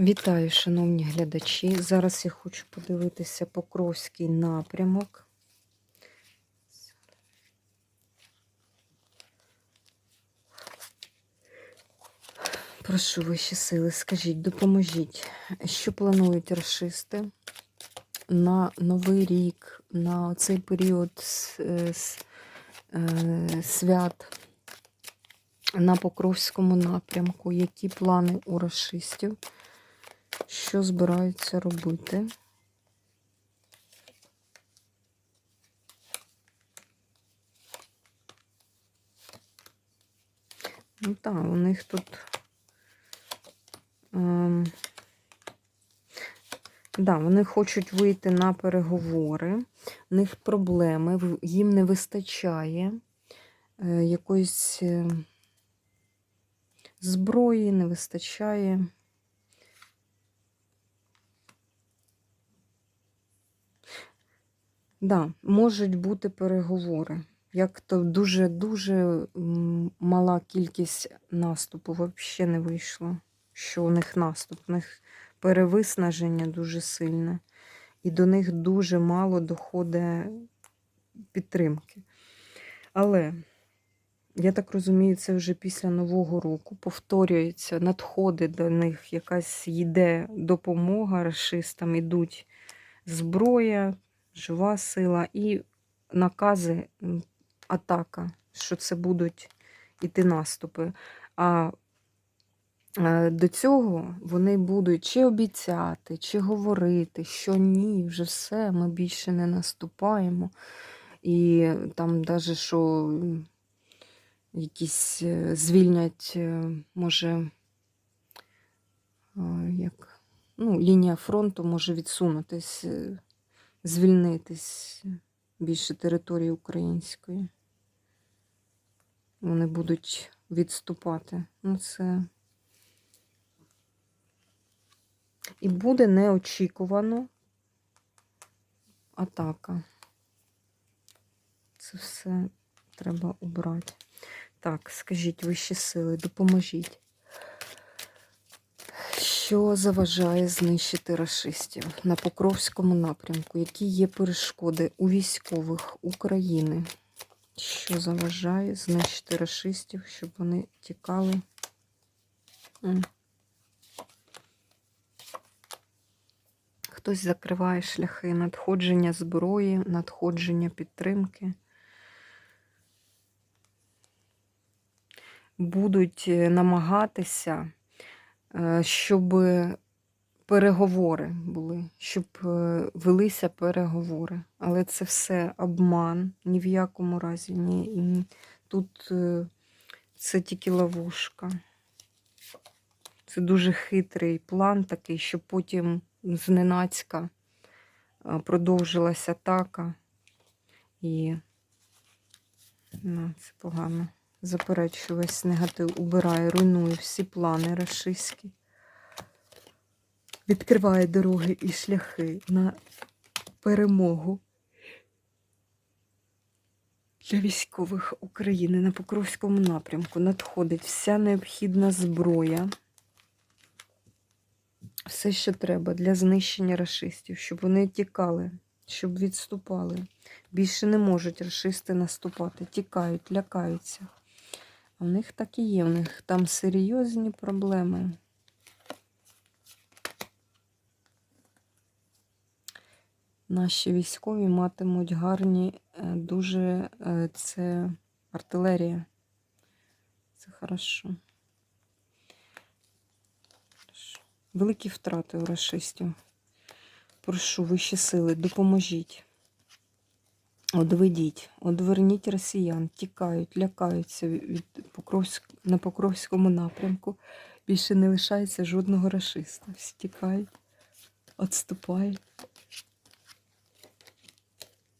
Вітаю, шановні глядачі. Зараз я хочу подивитися Покровський напрямок. Прошу вищі сили, скажіть, допоможіть, що планують расисти на Новий рік, на цей період е, е, свят на Покровському напрямку? Які плани у расистів? Що збираються робити? Ну так, у них тут. Ем, да, вони хочуть вийти на переговори. У них проблеми, їм не вистачає е, якоїсь е, зброї, не вистачає. Да, можуть бути переговори. Як то дуже-дуже мала кількість наступу взагалі не вийшло. Що у них наступ, у них перевиснаження дуже сильне, і до них дуже мало доходить підтримки. Але, я так розумію, це вже після Нового року повторюється, надходить до них якась йде допомога расистам, ідуть зброя, жива сила і накази, атака, що це будуть іти наступи. А е, до цього вони будуть чи обіцяти, чи говорити, що ні, вже все, ми більше не наступаємо. І там навіть що якісь е, звільнять, е, може, як, ну, лінія фронту може відсунутись, звільнитись більше території української. Вони будуть відступати. Ну, це. І буде неочікувано атака. Це все треба убрати. Так, скажіть вищі сили, допоможіть. Що заважає знищити расистів на Покровському напрямку? Які є перешкоди у військових України? Що заважає знищити расистів, щоб вони тікали? Хтось закриває шляхи надходження зброї, надходження підтримки. Будуть е, намагатися, щоб переговори були, щоб е, велися переговори. Але це все обман, ні в якому разі. Ні. Тут е, це тільки ловушка. Це дуже хитрий план такий, щоб потім зненацька е, продовжилась атака. І ну, це погано. Заперечую весь негатив, убирає, руйнує всі плани рашистські. Відкриває дороги і шляхи на перемогу для військових України на Покровському напрямку. Надходить вся необхідна зброя. Все, що треба для знищення рашистів, щоб вони тікали, щоб відступали. Більше не можуть рашисти наступати, тікають, лякаються. В них так і є, в них там серйозні проблеми. Наші військові матимуть гарні, е, дуже е, це артилерія. Це хорошо. Великі втрати у рашистів. Прошу вищі сили, допоможіть. Одведіть, одверніть росіян, тікають, лякаються від Покровськ... на Покровському напрямку. Більше не лишається жодного рашиста. Всі тікають, відступають.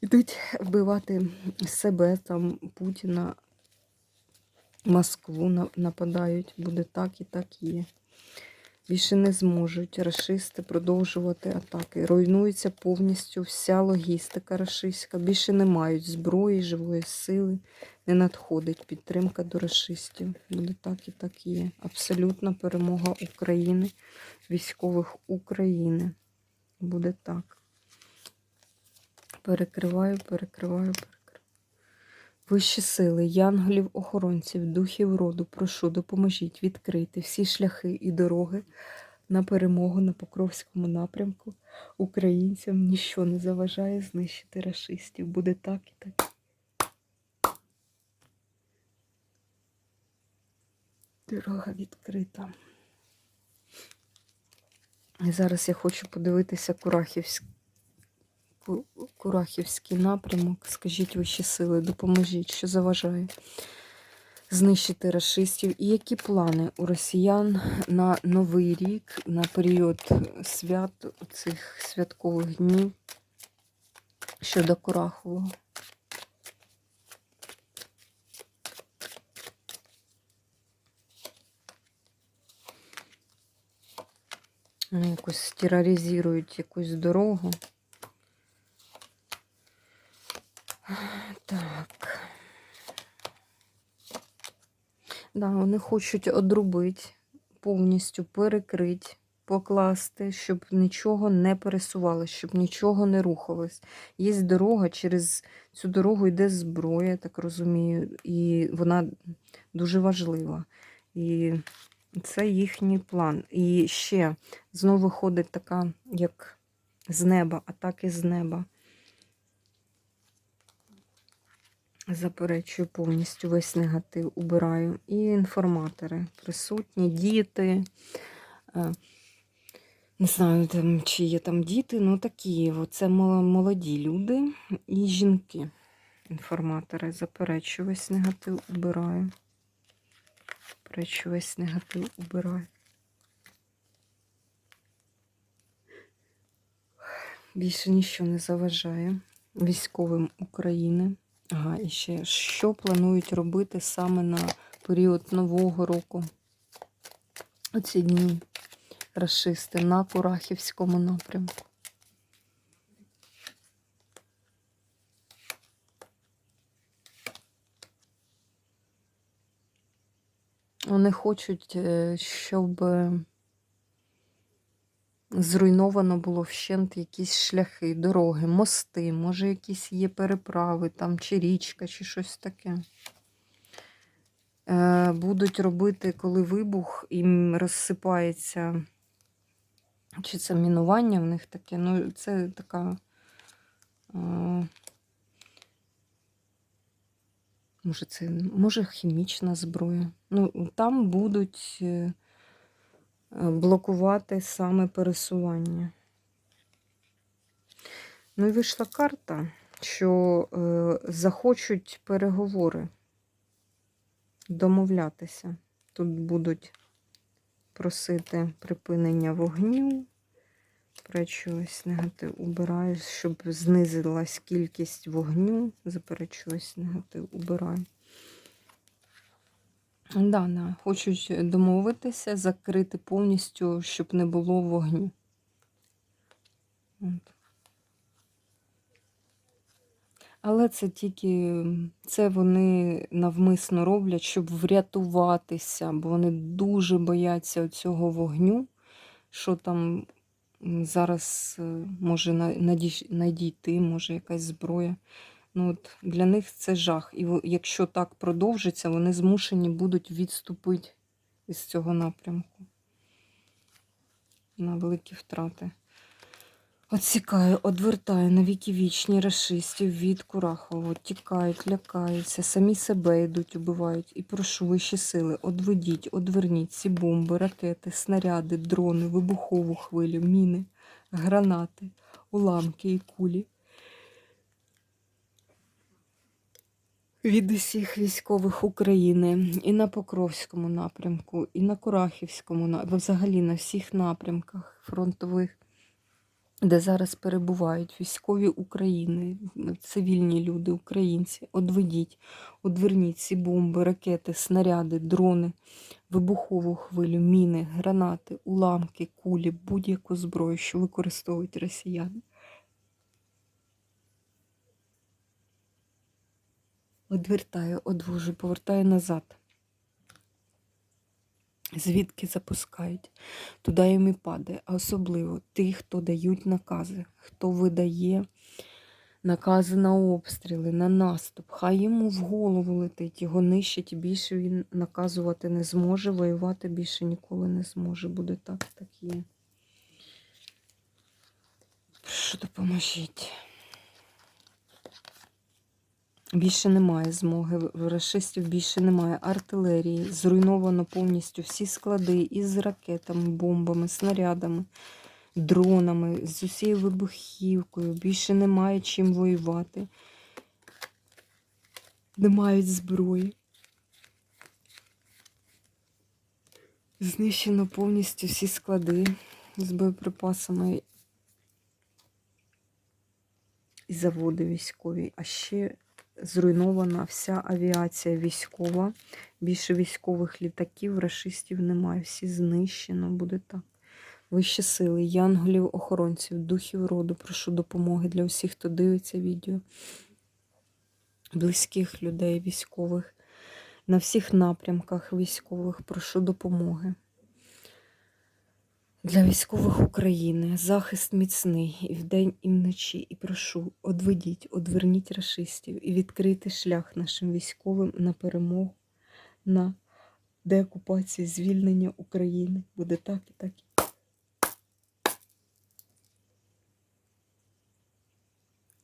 Ідуть вбивати себе, там Путіна, Москву нападають. Буде так і так є. Більше не зможуть рашисти продовжувати атаки. Руйнується повністю вся логістика рашистська. Більше не мають зброї, живої сили. Не надходить підтримка до рашистів. Буде так і так є. Абсолютна перемога України, військових України. Буде так. Перекриваю, перекриваю, перекриваю. Вищі сили, янголів, охоронців, духів роду, прошу, допоможіть відкрити всі шляхи і дороги на перемогу на Покровському напрямку. Українцям ніщо не заважає знищити рашистів. Буде так і так. Дорога відкрита. І зараз я хочу подивитися Курахівськ... Ку- Курахівський напрямок. Скажіть вищі сили, допоможіть, що заважає знищити расистів. І які плани у росіян на новий рік, на період свят, цих святкових днів щодо Курахового? Якось тероризують якусь дорогу. Так. Да, вони хочуть одрубити, повністю перекрити, покласти, щоб нічого не пересувалося, щоб нічого не рухалось. Є дорога, через цю дорогу йде зброя, так розумію, і вона дуже важлива. І це їхній план. І ще знову виходить така, як з неба, атаки з неба. Заперечую повністю весь негатив, убираю. І інформатори присутні, діти. е, Не знаю, чи є там діти, ну такі. Це молоді люди і жінки. Інформатори. Заперечую весь негатив, убираю. Заперечую весь негатив, убираю. Більше нічого не заважає військовим України. Ага, і ще що планують робити саме на період Нового року? Оці дні расисти на Курахівському напрямку. Вони хочуть, е, щоб зруйновано було вщент якісь шляхи, дороги, мости, може, якісь є переправи, там, чи річка, чи щось таке. Е, Будуть робити, коли вибух їм розсипається, чи це мінування в них таке, ну, це така. е, Може, це може хімічна зброя. Ну, там будуть е, блокувати саме пересування. Ну і вийшла карта, що е, захочуть переговори, домовлятися. Тут будуть просити припинення вогню. Заперечуюсь, негатив убираю, щоб знизилась кількість вогню. Заперечуюсь, негатив убираю. Да, да. Хочуть домовитися, закрити повністю, щоб не було вогню. От. Але це тільки це вони навмисно роблять, щоб врятуватися, бо вони дуже бояться цього вогню, що там зараз е, може надійти, може якась зброя. Ну, от для них це жах. І якщо так продовжиться, вони змушені будуть відступити із цього напрямку на великі втрати. Отсікаю, одвертаю на віки вічні расистів від Курахового, тікають, лякаються, самі себе йдуть, убивають. І прошу вищі сили, одведіть, одверніть ці бомби, ракети, снаряди, дрони, вибухову хвилю, міни, гранати, уламки і кулі. Від усіх військових України і на Покровському напрямку, і на Курахівському, взагалі на всіх напрямках фронтових де зараз перебувають військові України, цивільні люди, українці. Одведіть, одверніть ці бомби, ракети, снаряди, дрони, вибухову хвилю, міни, гранати, уламки, кулі, будь-яку зброю, що використовують росіяни. Одвертаю, одвожу, повертаю назад. Звідки запускають, туди їм і падає. А особливо ті, хто дають накази, хто видає накази на обстріли, на наступ. Хай йому в голову летить, його нищить, більше він наказувати не зможе, воювати більше ніколи не зможе. Буде так, так є. Що допоможіть? Більше немає змоги. В расистів більше немає артилерії. Зруйновано повністю всі склади із ракетами, бомбами, снарядами, дронами, з усією вибухівкою. Більше немає чим воювати. Не мають зброї. Знищено повністю всі склади з боєприпасами і заводи військові. А ще зруйнована вся авіація військова. Більше військових літаків, рашистів немає. Всі знищено, буде так. Вищі сили, янголів, охоронців, духів роду, прошу допомоги для усіх, хто дивиться відео, близьких людей, військових, на всіх напрямках військових, прошу допомоги. Для військових України захист міцний і вдень, і вночі. І прошу, одведіть, одверніть рашистів і відкрити шлях нашим військовим на перемогу, на деокупацію, звільнення України. Буде так і так.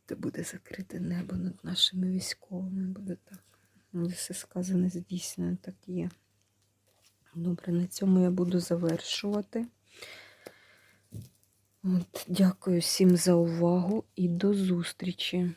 Та буде закрите небо над нашими військовими. Буде так. Все сказане, здійснено, так є. Добре, на цьому я буду завершувати. От, дякую всім за увагу і до зустрічі!